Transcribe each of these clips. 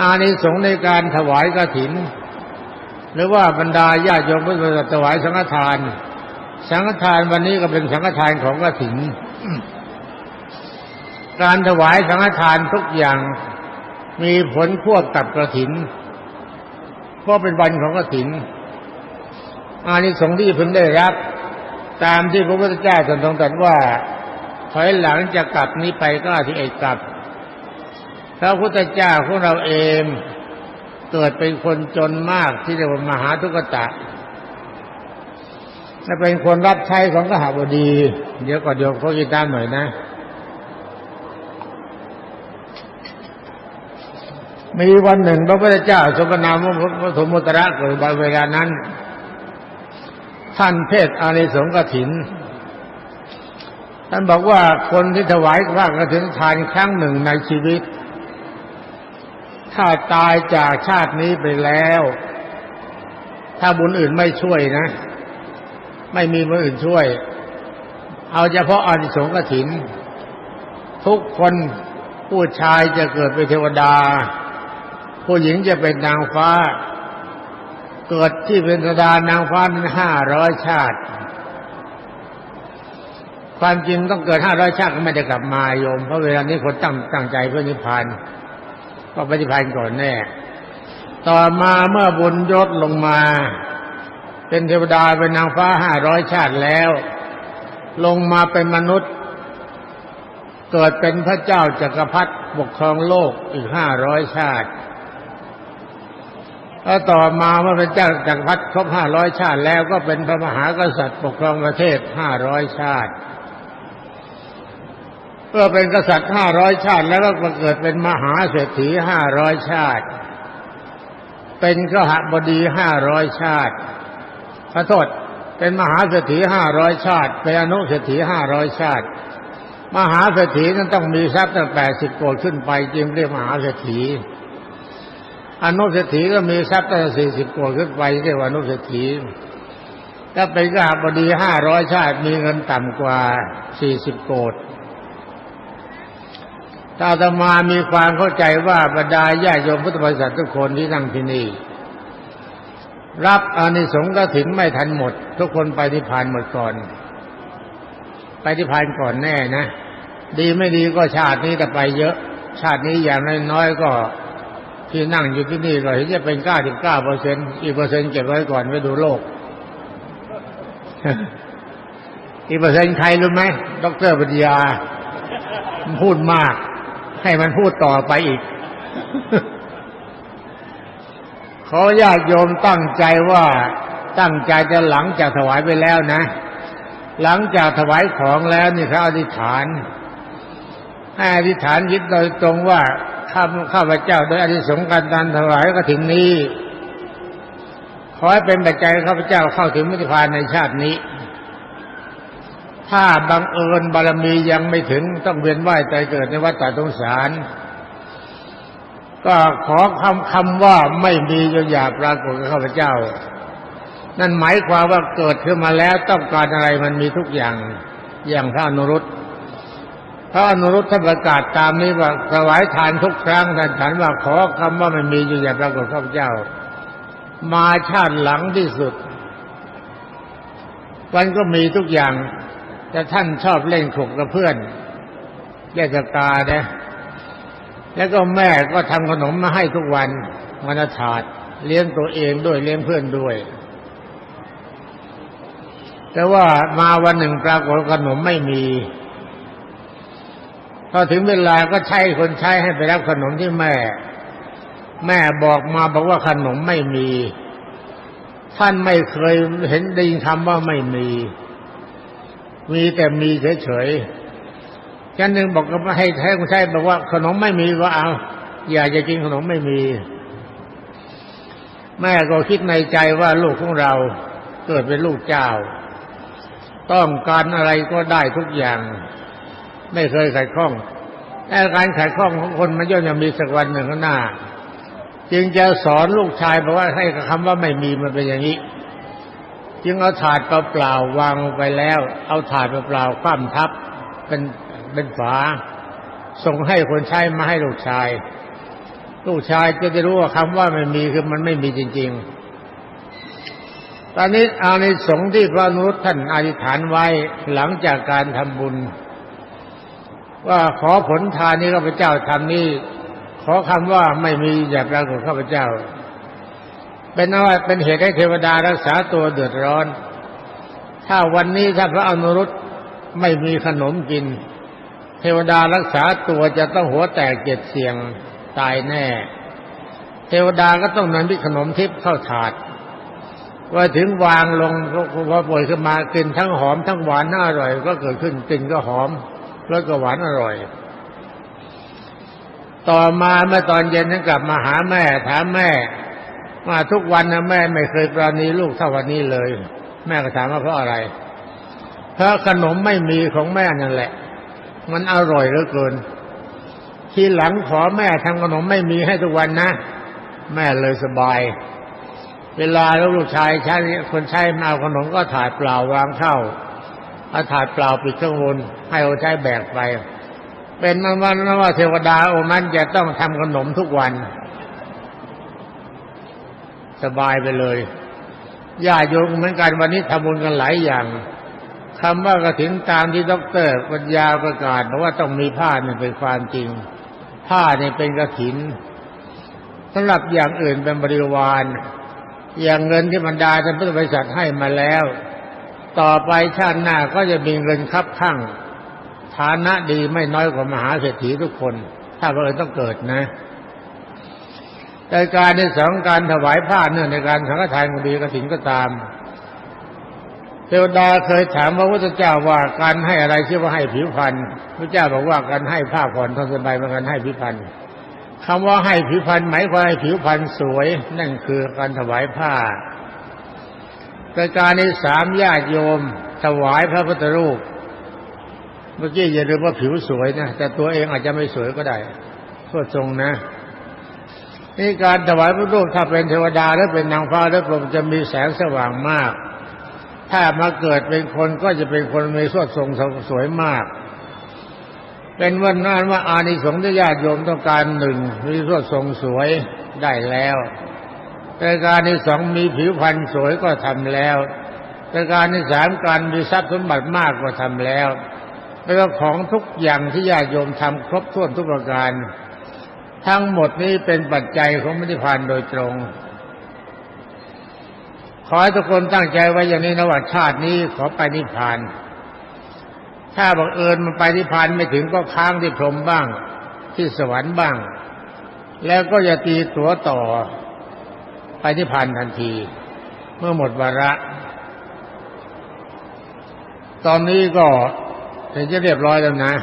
อานิสงส์ในการถวายกฐิน หรือว่าบรรดาญาติโยมพุทธบริษัทถวายสังฆทาน สังฆทานวันนี้ก็เป็นสังฆทานของกฐิน การถวายสังฆทานทุกอย่างมีผลควบกับกฐินเพราะเป็นวันของกฐิน อานิสงส์ที่พึงได้รับ ตามที่พระพุทธเจ้าทรงตรัสว่าถอยหลังจะกลับนี้ไปก็ที่เอกกลับ พระพุทธเจ้าของเราเองเกิดเป็นคนจนมากที่เรียกว่ามหาทุกตะและเป็นคนรับใช้ของกหบดี เดี๋ยวก่อนเดี๋ยวเขากีตามหน่อยนะ มีวันหนึ่งพระพุทธเจ้าสมนามพระปฐมมุตระเกิดในเวลานั้น ท่านเทศอานิสงส์กถิน ท่านบอกว่าคนที่ถวายพระกฐินทานครั้งหนึ่งในชีวิต ถ้าตายจากชาตินี้ไปแล้ว ถ้าบุญอื่นไม่ช่วยนะ ไม่มีบุญอื่นช่วย เอาเฉพาะอานิสงส์กถิน ทุกคนผู้ชายจะเกิดเป็นเทวดา ผู้หญิงจะเป็นนางฟ้า เกิดที่เป็นดานางฟ้านั้นห้าร้อยชาติ ความจริงต้องเกิดห้าร้อยชาติก็ไม่ได้กลับมาโยม เพราะเวลานี้คนตั้งตั้งใจเพื่อนิพพาน ก็ปฏิพานธ์ก่อนแน่ต่อมาเมื่อบุญยศลงมา เป็นเทวดาเป็นนางฟ้าห้าร้อยชาติแล้ว ลงมาเป็นมนุษย์ เกิดเป็นพระเจ้าจักรพรรดิปกครองโลกอีกห้าร้อยชาติแล้วต่อมาเมื่อเป็นเจ้าจักรพรรดิครบห้าร้อยชาติแล้วก็เป็นพระมหากษัตริย์ปกครองประเทศห้าร้อยชาติ เมื่อเป็นกษัตริย์ห้าร้อยชาติ แล้วก็เกิดเป็นมหาเศรษฐีห้าร้อยชาติ เป็นขหบดีห้าร้อยชาติขอโทษเป็นมหาเศรษฐีห้าร้อยชาติ เป็นอนุเศรษฐีห้าร้อยชาติ มหาเศรษฐีนั้นต้องมีทรัพย์ตั้งแปดสิบโกดขึ้นไปจึงเรียกมหาเศรษฐีอนุเศรษฐีก็มีทรัพย์ตั้งสี่สิบโกดขึ้นไปเรียกว่าอนุเศรษฐีถ้าเป็นกหบดีห้าร้อยชาติมีเงินต่ำกว่าสี่สิบโกด ถ้าอาตมามีความเข้าใจว่าบรรดาญาโยมพุทธบริษัททุกคนที่นั่งที่นี่ รับอานิสงส์กถินไม่ทันหมด ทุกคนไปที่พานหมดก่อน ไปที่พานก่อนแน่นะ ดีไม่ดีก็ชาตินี้แต่ไปเยอะ ชาตินี้อย่างน้อยๆก็ที่นั่งอยู่ที่นี่ก็เห็นจะเป็นเก้าสิบเก้าเปอร์เซ็นต์อีกเปอร์เซ็นต์เก็บไว้ก่อนไว้ดูโลก อีกเปอร์เซ็นต์ใครรู้ไหมดรปัญญาพูดมาก ให้มันพูดต่อไปอีก ขอญาติโยมตั้งใจว่าตั้งใจจะหลังจากถวายไปแล้วนะ หลังจากถวายของแล้วนี่เขาอธิษฐาน ให้อธิษฐานยึดโดยตรงว่าข้าข้าพเจ้าโดยอธิสงการตันถวายก็ถึงนี้ ขอให้เป็นปัจจัยข้าพเจ้าเข้าถึงมิตรพานในชาตินี้ ถ้าบังเอิญบารมียังไม่ถึงต้องเวียนว่ายใจเกิดในวัฏฏสงสาร ก็ขอคำคำว่าไม่มีจนอย่าปรากฏกับข้าพเจ้า นั่นหมายความว่าเกิดขึ้นมาแล้วต้องการอะไรมันมีทุกอย่างอย่างพระอนุรุตพระอนุรุตท่านประกาศตามนี้ว่าถวายทานทุกครั้งท่านฉันว่าขอคำว่าไม่มีอยู่อย่าปรากฏข้าพเจ้า มาชาติหลังที่สุดมันก็มีทุกอย่าง แต่ท่านชอบเล่นขลุกกับเพื่อนเล่นสกานะแล้วก็แม่ก็ทำขนมมาให้ทุกวันวันถาดเลี้ยงตัวเองด้วยเลี้ยงเพื่อนด้วย แต่ว่ามาวันหนึ่งปรากฏขนมไม่มีพอถึงเวลาก็ใช้คนใช้ให้ไปรับขนมที่แม่ แม่บอกมาบอกว่าขนมไม่มี ท่านไม่เคยเห็นได้ยินคำว่าไม่มี มีแต่มีเฉยๆกันหนึ่งบอกก็ให้แท้คนใช้บอกว่าขนมไม่มีก็เอา อยากจะกินขนมไม่มี แม่ก็คิดในใจว่าลูกของเราเกิดเป็นลูกเจ้า ต้องการอะไรก็ได้ทุกอย่าง ไม่เคยขัดข้องแต่การขัดข้องของคนมันย่อมจะมีสักวันหนึ่งข้างหน้า จึงจะสอนลูกชายบอกว่าให้คำว่าไม่มีมันเป็นอย่างนี้ จึงเอาถาดเปล่าๆวางไปแล้ว เอาถาดเปล่าๆคว่ำทับเป็นเป็นฝา ส่งให้คนใช้มาให้ลูกชาย ลูกชายจะได้รู้ว่าคำว่าไม่มีคือมันไม่มีจริง ๆ ตอนนี้อานิสงส์ที่พระนุษท่านอธิษฐานไว้หลังจากการทำบุญ ว่าขอผลทานนี้ข้าพเจ้าทำนี้ขอคำว่าไม่มีอย่าปรากฏข้าพเจ้า เป็นว่าเป็นเหตุให้เทวดารักษาตัวเดือดร้อน ถ้าวันนี้ถ้าพระอนุรุตไม่มีขนมกิน เทวดารักษาตัวจะต้องหัวแตกเจ็ดเสียงตายแน่ เทวดาก็ต้องนำพิขนมทิพย์เข้าถาดว่าถึงวางลงพอป่วยขึ้นมากินทั้งหอมทั้งหวานทั้งอร่อย ก็เกิดขึ้นกินก็หอมรสก็หวานอร่อย ต่อมาเมื่อตอนเย็นนั้นกลับมาหาแม่ถามแม่ ว่าทุกวันนะแม่ไม่เคยปราณีลูกเท่าวันนี้เลย แม่ก็ถามว่าเพราะอะไร เพราะขนมไม่มีของแม่นั่นแหละ มันอร่อยเหลือเกิน ทีหลังขอแม่ทำขนมไม่มีให้ทุกวันนะ แม่เลยสบาย เวลาลูกชายใช้คนใช้มาเอาขนมก็ถ่ายเปล่าวางเข้าเอาถ่ายเปล่าปิดข้างบนให้เอาใช้แบกไป เป็นมันวันนว่าเทวดาองค์นั้นจะต้องทำขนมทุกวัน สบายไปเลยญาโยมเหมือนกันวันนี้ทำบุญกันหลายอย่างคำว่ากระถินตามที่ด็อกเตอร์ปัญญาประกาศบอกว่าต้องมีผ้าเนี่ยเป็นความจริง ผ้าเนี่ยเป็นกระถินสำหรับอย่างอื่นเป็นบริวาร อย่างเงินที่บรรดาท่านพุทธบริษัทให้มาแล้ว ต่อไปชาติหน้าก็จะมีเงินคับข้างฐานะดีไม่น้อยกว่ามหาเศรษฐีทุกคน ถ้าเราต้องเกิดนะ แต่การในสองการถวายผ้าเนื่องในการสังฆทานก็ดีกระถินก็ตาม เทวดาเคยถามพระพุทธเจ้าว่าการให้อะไรชื่อว่าให้ผิวพรรณพระเจ้าบอกว่าการให้ผ้าผ่อนทนสบายเป็นการให้ผิวพรรณคำว่าให้ผิวพรรณหมายความให้ผิวพรรณสวย นั่นคือการถวายผ้าแต่การในสามญาติโยม ถวายพระพุทธรูป เมื่อกี้อย่าลืมว่าผิวสวยนะแต่ตัวเองอาจจะไม่สวยก็ได้ก็ทรงนะ นี่การถวายพระรูปถ้าเป็นเทวดาหรือเป็นนางฟ้าหรือพรหมจะมีแสงสว่างมาก ถ้ามาเกิดเป็นคนก็จะเป็นคนมีสวดทรงสวยมาก เป็นวันนั้นว่าอานิสงส์ที่ญาติโยมต้องการหนึ่งมีสวดทรงสวยได้แล้วแต่การที่สองมีผิวพรรณสวยก็ทำแล้วแต่การที่สามการมีทรัพย์สมบัติมากก็ทำแล้วแล้วของทุกอย่างที่ญาติโยมทำครบถ้วนทุกประการ ทั้งหมดนี้เป็นปัจจัยของมรรคพานโดยตรง ขอให้ทุกคนตั้งใจไว้อย่างนี้นะว่าชาตินี้ขอไปนิพพาน ถ้าบังเอิญมันไปนิพพานไม่ถึงก็ค้างที่พรหมบ้าง ที่สวรรค์บ้าง แล้วก็จะตีตัวต่อไปนิพพานทันที เมื่อหมดวาระ ตอนนี้ก็ถึงจะเรียบร้อยแล้วนะ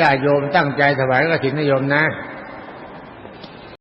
ญาติโยมตั้งใจถวายกระถินโยมนะ